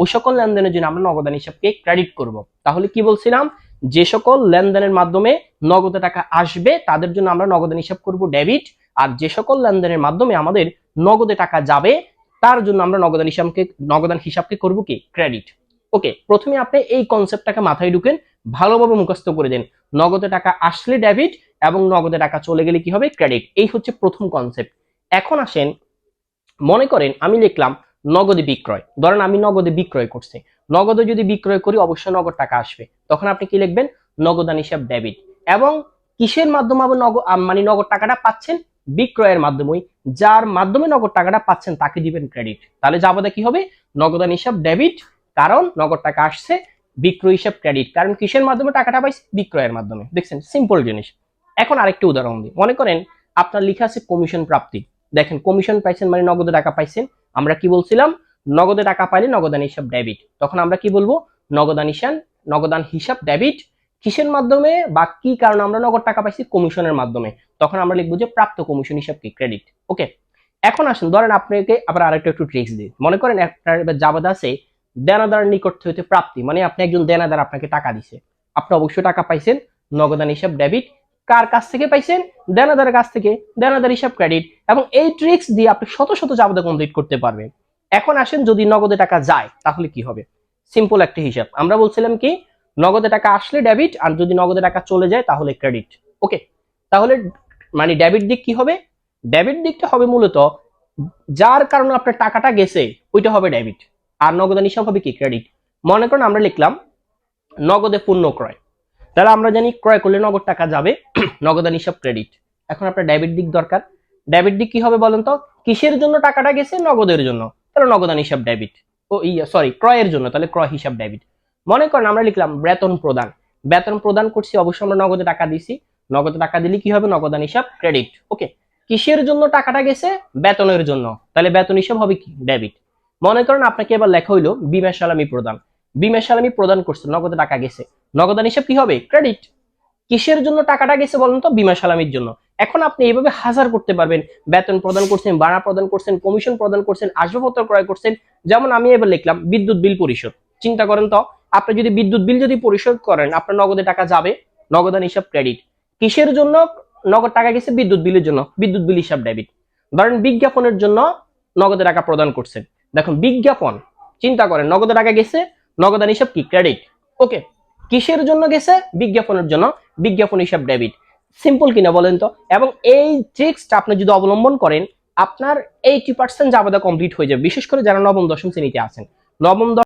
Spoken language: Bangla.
ওই সকল লেনদেনের জন্য আমরা নগদান হিসাবকে ক্রেডিট করব। তাহলে কি বলছিলাম? যে সকল লেনদেনের মাধ্যমে নগদে টাকা আসবে, তাদের জন্য আমরা নগদান হিসাব করব ডেবিট আর যে সকল লেনদেনের মাধ্যমে আমাদের নগদে টাকা যাবে, তার জন্য আমরা নগদান হিসাবকে নগদান হিসাবকে করব কি? ক্রেডিট ওকে প্রথমে আপনি এই কনসেপ্টটাকে মাথায় ঢুকেন, ভালোভাবে মুখস্থ করে দেন। নগদে টাকা আসলে ডেবিট এবং নগদে টাকা চলে গেলে কি হবে? ক্রেডিট এই হচ্ছে প্রথম কনসেপ্ট এখন আসেন, মনে করেন আমি লিখলাম নগদে বিক্রয়। ধরেন আমি নগদে বিক্রয় করছি। নগদে যদি বিক্রয় করি, অবশ্যই নগদ টাকা আসবে। তখন আপনি কি লিখবেন? নগদান হিসাব ডেবিট এবং কিসের মাধ্যমে আপনি নগদ মানে নগদ টাকাটা পাচ্ছেন? বিক্রয়ের মাধ্যমেই। যার মাধ্যমে নগদ টাকাটা পাচ্ছেন, তাকে দিবেন ক্রেডিট তাহলে যাবতে কি হবে? নগদান হিসাব ডেবিট কারণ নগদ টাকা আসছে, বিক্রয় হিসাব ক্রেডিট কারণ কিসের মাধ্যমে টাকাটা পাইছে? বিক্রয়ের মাধ্যমে। দেখছেন? সিম্পল জিনিস। এখন আরেকটি উদাহরণ দিই। মনে করেন, আপনার লেখা আছে কমিশন প্রাপ্তি। দেখেন কমিশন পাইছেন মানে নগদে টাকা পাইছেন। আমরা কি বলছিলাম? নগদে টাকা পাইলে নগদান হিসাব ডেবিট তখন আমরা কি বলব? নগদান হিসাব নগদান হিসাব ডেবিট কিসের মাধ্যমে বা কি কারণে আমরা নগদ টাকা পাইছি? কমিশনের মাধ্যমে। তখন আমরা লিখব যে প্রাপ্ত কমিশন হিসাব কি? ক্রেডিট ওকে এখন আসুন, ধরেন আপনাকে আবার আরেকটা একটু ট্রিক্স দিই। মনে করেন আপনার জাবাদ আছে, দেনাদার নিকট হইতে প্রাপ্তি। মানে আপনি একজন দেনাদার, আপনাকে টাকা দিছে। আপনি অবশ্যই টাকা পাইছেন, নগদান হিসাব ডেবিট কার কাছ থেকে পাইছেন? দেনাদারের কাছ থেকে, দেনাদার হিসাব ক্রেডিট এবং এই ট্রিক্স দিয়ে আপনি শত শত জাবেদা কমপ্লিট করতে পারবেন। এখন আসেন যদি নগদে টাকা যায়, তাহলে কি হবে? সিম্পল একটা হিসাব। আমরা বলছিলাম কি, নগদে টাকা আসলে ডেবিট আর যদি নগদে টাকা চলে যায়, তাহলে ক্রেডিট ওকে তাহলে মানে ডেবিট দিক কি হবে? ডেবিট দিকটা হবে মূলত, যার কারণে আপনার টাকাটা গেছে, ওইটা হবে ডেবিট আর নগদান হিসাব হবে কি? ক্রেডিট মনে করেন আমরা লিখলাম, নগদে পণ্য ক্রয়। তাহলে আমরা জানি ক্রয় করলে নগদ টাকা যাবে। নগদান হিসাব ক্রেডিট এখন আপনার ডেবিট দিক দরকার। ডেবিট দিক কি হবে বলেন তো? কিসের জন্য টাকাটা গেছে? নগদের জন্য। তাহলে নগদান হিসাব ডেবিট ও ইয়া সরি ক্রয়ের জন্য, তাহলে ক্রয় হিসাব ডেবিট মনে করেন আমরা লিখলাম বেতন প্রদান। বেতন প্রদান করছি, অবশ্যই আমরা নগদে টাকা দিছি। নগদে টাকা দিলে কি হবে? নগদান হিসাব ক্রেডিট ওকে কিসের জন্য টাকাটা গেছে? বেতনের জন্য। তাহলে বেতন হিসাব হবে কি? ডেবিট মনে করেন আপনাকে এবার লেখা হইল, বিমা সালামি প্রদান। বিমা সালামি প্রদান করছে, নগদে টাকা গেছে। নগদান হিসাব কি হবে? ক্রেডিট কিসের জন্য টাকাটা গেছে বলেন তো? বিমা সালামির জন্য। এখন আপনি এইভাবে হাজার করতে পারবেন। বেতন প্রদান করছেন, ভাড়া প্রদান করছেন কমিশন প্রদান করছেন, আসবাবপত্র ক্রয় করছেন। যেমন আমি এবার লিখলাম, বিদ্যুৎ বিল পরিশোধ। চিন্তা করেন তো, আপনি যদি বিদ্যুৎ বিল যদি পরিশোধ করেন, আপনার নগদে টাকা যাবে? নগদান হিসাব ক্রেডিট কিসের জন্য নগদ টাকা গেছে? বিদ্যুৎ বিলের জন্য। বিদ্যুৎ বিল হিসাব ডেবিট ধরেন বিজ্ঞাপনের জন্য নগদে টাকা প্রদান করছেন। দেখুন, বিজ্ঞাপন, চিন্তা করেন, নগদে টাকা গেছে, নগদান হিসাব কি? ক্রেডিট ওকে কিসের জন্য গেছে? বিজ্ঞাপনের জন্য। বিজ্ঞাপন হিসাব ডেবিট সিম্পল কিনা বলেন তো? এবং এই ট্রিক্সটা আপনি যদি অবলম্বন করেন, আপনার এইটি পার্সেন্ট জাবাদা কমপ্লিট হয়ে যাবে। বিশেষ করে যারা নবম, দশম শ্রেণীতে আছেন। নবম